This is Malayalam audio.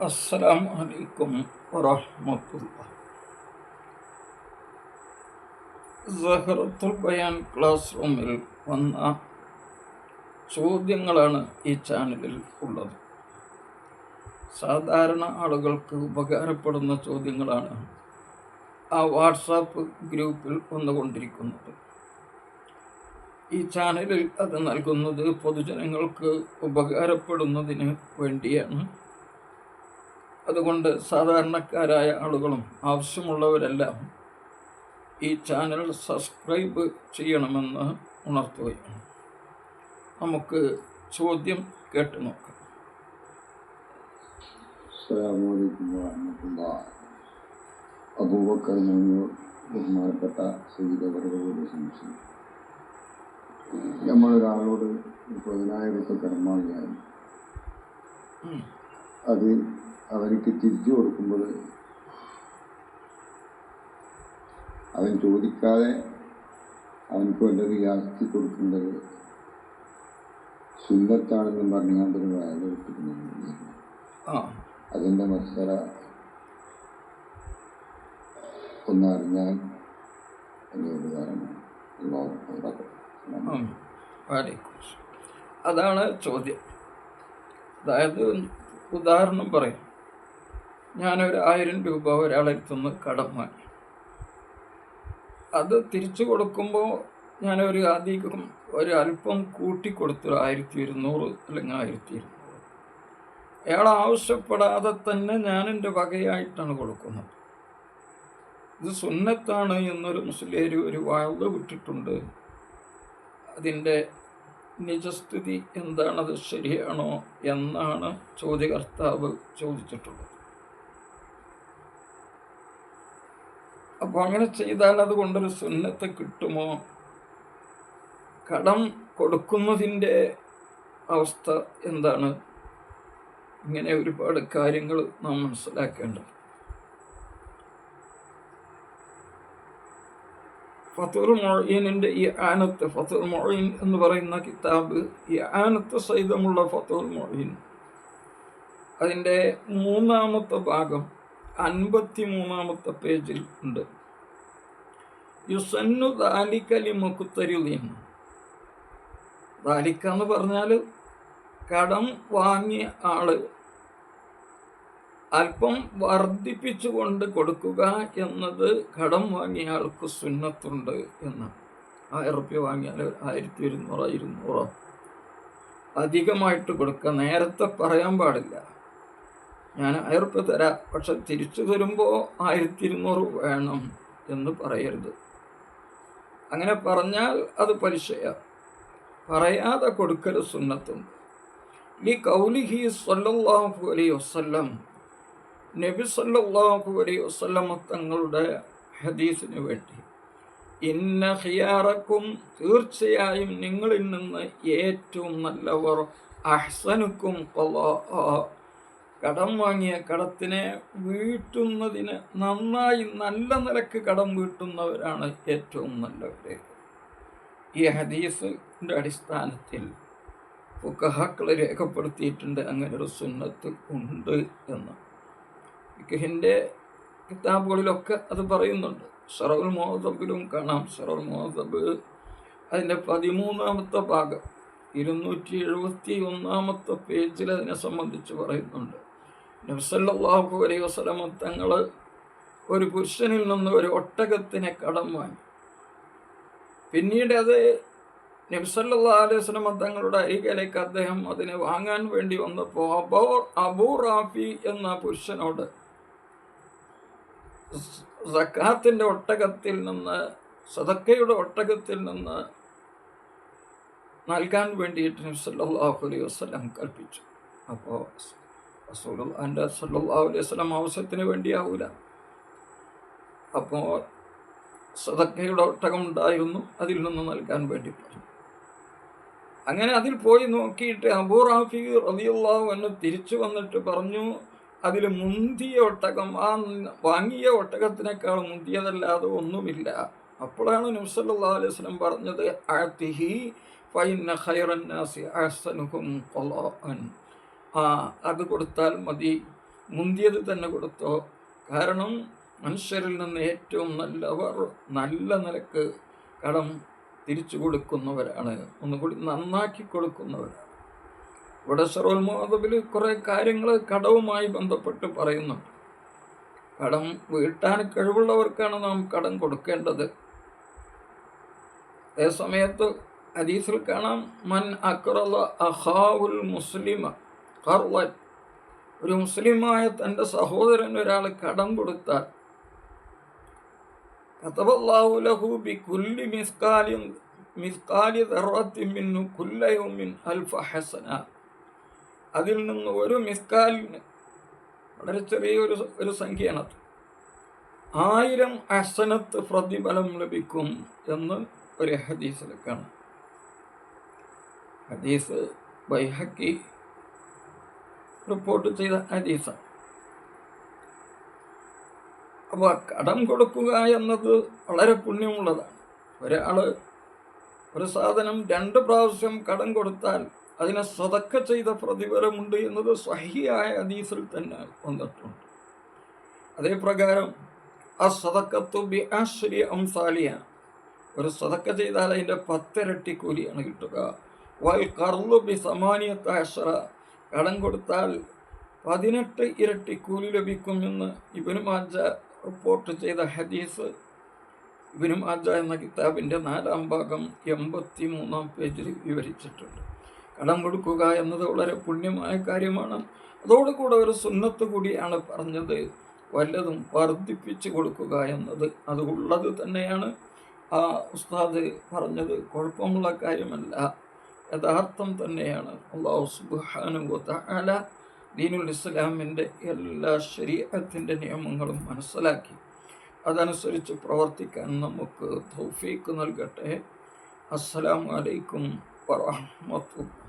അസ്സലാമു അലൈക്കും വറഹമത്തുള്ള സഹറത്തുൽ ബയാൻ ക്ലാസ് റൂമിൽ വന്ന ചോദ്യങ്ങളാണ് ഈ ചാനലിൽ ഉള്ളത്. സാധാരണ ആളുകൾക്ക് ഉപകാരപ്പെടുന്ന ചോദ്യങ്ങളാണ് ആ വാട്സാപ്പ് ഗ്രൂപ്പിൽ വന്നുകൊണ്ടിരിക്കുന്നത്. ഈ ചാനലിൽ അത് നൽകുന്നത് പൊതുജനങ്ങൾക്ക് ഉപകാരപ്പെടുന്നതിന് വേണ്ടിയാണ്. അതുകൊണ്ട് സാധാരണക്കാരായ ആളുകളും ആവശ്യമുള്ളവരെല്ലാം ഈ ചാനൽ സബ്സ്ക്രൈബ് ചെയ്യണമെന്ന് ഉണർത്തുകയാണ്. നമുക്ക് ചോദ്യം കേട്ടു നോക്കാം. അബൂബക്കർ ബഹുമാനപ്പെട്ട സീതവരുടെ സംശയം നമ്മളൊരാളോട് പതിനായിരം കടമാകിയാൽ ഉം. അത് അവർക്ക് തിരിച്ചു കൊടുക്കുമ്പോൾ അവൻ ചോദിക്കാതെ അവൻക്ക് വല്ലത് യാസ്തി കൊടുക്കേണ്ടത് സുന്നത്താണെന്നും പറഞ്ഞുകൊണ്ടൊരു വായന അതിന്റെ മത്സര ഒന്നറിഞ്ഞാൽ വലിയ ഉപകാരമാണ്. അതാണ് ചോദ്യം. അതായത് ഉദാഹരണം പറയും. ഞാനൊരു ആയിരം രൂപ ഒരാളെടുത്തുനിന്ന് കടം വാങ്ങി. അത് തിരിച്ചു കൊടുക്കുമ്പോൾ ഞാനൊരു അധികം ഒരു അല്പം കൂട്ടിക്കൊടുത്തു. ആയിരത്തി ഇരുന്നൂറ് അല്ലെങ്കിൽ ആയിരത്തി ഇരുന്നൂറ് അയാൾ ആവശ്യപ്പെടാതെ തന്നെ ഞാൻ എന്റെ വകയായിട്ടാണ് കൊടുക്കുന്നത്. ഇത് സുന്നത്താണ് എന്നൊരു മുസ്ലിം ഒരു വാഴ്വ് വിട്ടിട്ടുണ്ട്. അതിന്റെ നിജസ്ഥിതി എന്താണത് ശരിയാണോ എന്നാണ് ചോദ്യകർത്താവ് ചോദിച്ചിട്ടുള്ളത്. അപ്പോൾ അങ്ങനെ ചെയ്താൽ അതുകൊണ്ടൊരു സുന്നത്ത് കിട്ടുമോ? കടം കൊടുക്കുന്നതിന്റെ അവസ്ഥ എന്താണ്? ഇങ്ങനെ ഒരുപാട് കാര്യങ്ങൾ നാം മനസ്സിലാക്കേണ്ടത്. ഫത്തുൽ മൊഴീനിന്റെ ഈ ആനത്ത് ഫത്തുൽ മൊഴീൻ എന്ന് പറയുന്ന കിതാബ് ഈ ആനത്ത് സഹിതമുള്ള ഫത്തുൽ മൊഴീൻ അതിന്റെ മൂന്നാമത്തെ ഭാഗം അൻപത്തി മൂന്നാമത്തെ പേജിൽ ഉണ്ട്. യുസന്നു ദാലിക്കലി മുക്കുത്തരുദീൻ ദാലിക്ക എന്ന് പറഞ്ഞാൽ കടം വാങ്ങിയ ആൾ. അല്പം വർദ്ധിപ്പിച്ചുകൊണ്ട് കൊടുക്കുക എന്നത് കടം വാങ്ങിയ ആൾക്ക് സുന്നത്തുണ്ട് എന്ന്. ആയിരം റുപ്യ വാങ്ങിയാൽ ആയിരത്തി ഇരുന്നൂറോ ഇരുന്നൂറോ? അധികമായിട്ട് കൊടുക്കുക. നേരത്തെ പറയാൻ പാടില്ല. ഞാൻ ആയിരം തരാം പക്ഷെ തിരിച്ചു തരുമ്പോൾ ആയിരത്തി ഇരുന്നൂറ് വേണം എന്ന് പറയരുത്. അങ്ങനെ പറഞ്ഞാൽ അത് പലിശയാണ് പറയാതെ കൊടുക്കൽ സുന്നത്തും. ഈ കൗലിഹി സല്ലാഹു അലൈഹി വസ്ല്ലം നബി സല്ലാഹു അലൈഹി വസ്ല്ലം തങ്ങളുടെ ഹദീസിന് വേണ്ടി ഇന്ന ഹിയാറക്കും തീർച്ചയായും നിങ്ങളിൽ നിന്ന് ഏറ്റവും നല്ലവർ അഹ്സനുക്കും. കടം വാങ്ങിയ കടത്തിനെ വീട്ടുന്നതിന് നന്നായി നല്ല നിലയ്ക്ക് കടം വീട്ടുന്നവരാണ് ഏറ്റവും നല്ലവര്. ഈ ഹദീസിന്റെ അടിസ്ഥാനത്തിൽ ഫുക്കഹാക്കൾ രേഖപ്പെടുത്തിയിട്ടുണ്ട് അങ്ങനെ ഒരു സുന്നത്ത് ഉണ്ട് എന്ന്. ഫിഖഹിന്റെ കിതാബുകളിലൊക്കെ അത് പറയുന്നുണ്ട്. ഷറവുൽ മോഹസബിലും കാണാം. ഷറവുൽ മോഹസബ് അതിന്റെ പതിമൂന്നാമത്തെ ഭാഗം ഇരുന്നൂറ്റി എഴുപത്തി ഒന്നാമത്തെ പേജിൽ അതിനെ സംബന്ധിച്ച് പറയുന്നുണ്ട്. നബ്സല്ലാഹു അലൈ വസ്ലമ തങ്ങൾ ഒരു പുരുഷനിൽ നിന്ന് ഒരു ഒട്ടകത്തിനെ കടം വാങ്ങി. പിന്നീട് അത് നബ്സല്ലാ അലൈഹി വസ്ലമ തങ്ങളുടെ അരികിലേക്ക് അദ്ദേഹം അതിനെ വാങ്ങാൻ വേണ്ടി വന്നപ്പോൾ അബോ അബൂ റാഫി എന്ന പുരുഷനോട് സക്കാത്തിന്റെ ഒട്ടകത്തിൽ നിന്ന് സദക്കയുടെ ഒട്ടകത്തിൽ നിന്ന് നൽകാൻ വേണ്ടിയിട്ട് നബ്സല്ലാഹു അലൈഹി വസ്ലം കൽപ്പിച്ചു. അപ്പോൾ റസൂൽ സല്ലാ അലൈഹി വസ്ലം ആവശ്യത്തിന് വേണ്ടിയാവൂല. അപ്പോൾ സദക്കയുടെ ഒട്ടകം ഉണ്ടായിരുന്നു അതിൽ നിന്ന് നൽകാൻ വേണ്ടി പറഞ്ഞു. അങ്ങനെ അതിൽ പോയി നോക്കിയിട്ട് അബൂ റാഫി റബിയുള്ളാഹു എന്ന് തിരിച്ചു വന്നിട്ട് പറഞ്ഞു അതിൽ മുന്തിയ ഒട്ടകം ആ വാങ്ങിയ ഒട്ടകത്തിനേക്കാൾ മുന്തിയതല്ലാതെ ഒന്നുമില്ല. അപ്പോഴാണ് നുസല്ലാ അലൈഹി സ്വലം പറഞ്ഞത് അഴത്തിഹി ഫൈൻ ഖൈറന്നാസി അഹ്സനുഹും ആ അത് കൊടുത്താൽ മതി. മുന്തിയത് തന്നെ കൊടുത്തോ. കാരണം മനുഷ്യരിൽ നിന്ന് ഏറ്റവും നല്ലവർ നല്ല നിലയ്ക്ക് കടം തിരിച്ചു കൊടുക്കുന്നവരാണ്. ഒന്നുകൂടി നന്നാക്കി കൊടുക്കുന്നവരാണ്. ഇവിടെ ഷറോൽ മോദബിൽ കുറേ കാര്യങ്ങൾ കടവുമായി ബന്ധപ്പെട്ട് പറയുന്നുണ്ട്. കടം വീട്ടാൻ കഴിവുള്ളവർക്കാണ് നാം കടം കൊടുക്കേണ്ടത്. അതേ സമയത്ത് ഹദീസിൽ കാണാം മൻ അക്രല അഹാവുൽ മുസ്ലിമ കർവൻ ഒരു മുസ്ലിമായ തന്റെ സഹോദരൻ ഒരാൾ കടം കൊടുത്താൽ മിസ്കാലി അതിൽ നിന്ന് ഒരു മിസ്കാലിന് വളരെ ചെറിയൊരു ഒരു സംഖ്യയാണത് ആയിരം അസനത്ത് പ്രതിഫലം ലഭിക്കും എന്ന് ഒരു ഹദീസിൽ കാണാം ഹദീസ് ബൈഹക്കി റിപ്പോർട്ട് ചെയ്ത ഹദീസാണ് അപ്പോൾ കടം കൊടുക്കുക എന്നത് വളരെ പുണ്യമുള്ളതാണ്. ഒരാൾ ഒരു സാധനം രണ്ട് പ്രാവശ്യം കടം കൊടുത്താൽ അതിനെ സ്വതക്ക ചെയ്ത പ്രതിഫലമുണ്ട് എന്നത് സഹിയായ ഹദീസിൽ തന്നെ വന്നിട്ടുണ്ട്. അതേ പ്രകാരം ആ സതക്കത്തു ബി ആശ്രി അംസാലിയ ഒരു സതക്ക ചെയ്താൽ അതിന്റെ പത്തിരട്ടി കൂലിയാണ് കിട്ടുക. വൽ കർലു ബി സമാനിയ അഷറ കടം കൊടുത്താൽ പതിനെട്ട് ഇരട്ടി കൂലി ലഭിക്കുമെന്ന് ഇബിന് മാജ റിപ്പോർട്ട് ചെയ്ത ഹദീസ്. ഇബിന് മാജ എന്ന കിതാബിന്റെ നാലാം ഭാഗം എൺപത്തി മൂന്നാം പേജിൽ വിവരിച്ചിട്ടുണ്ട്. കടം കൊടുക്കുക എന്നത് വളരെ പുണ്യമായ കാര്യമാണ്. അതോടുകൂടെ ഒരു സുന്നത്ത് കൂടിയാണ് പറഞ്ഞത്. വല്ലതും വർദ്ധിപ്പിച്ച് കൊടുക്കുക എന്നത് അത് ഉള്ളത് തന്നെയാണ്. ആ ഉസ്താദ് പറഞ്ഞത് കുഴപ്പമുള്ള കാര്യമല്ല. യഥാർത്ഥം തന്നെയാണ്. അള്ളാഹു സുബാനു തആല ദീനുൽ ഇസ്ലാമിന്റെ എല്ലാ ശരീരത്തിന്റെ നിയമങ്ങളും മനസ്സിലാക്കി. അതനുസരിച്ച് പ്രവർത്തിക്കാൻ നമുക്ക് തൗഫീക്ക് നൽകട്ടെ. അസ്സലാമു അലൈക്കും വറഹ്മത്തുള്ളാഹി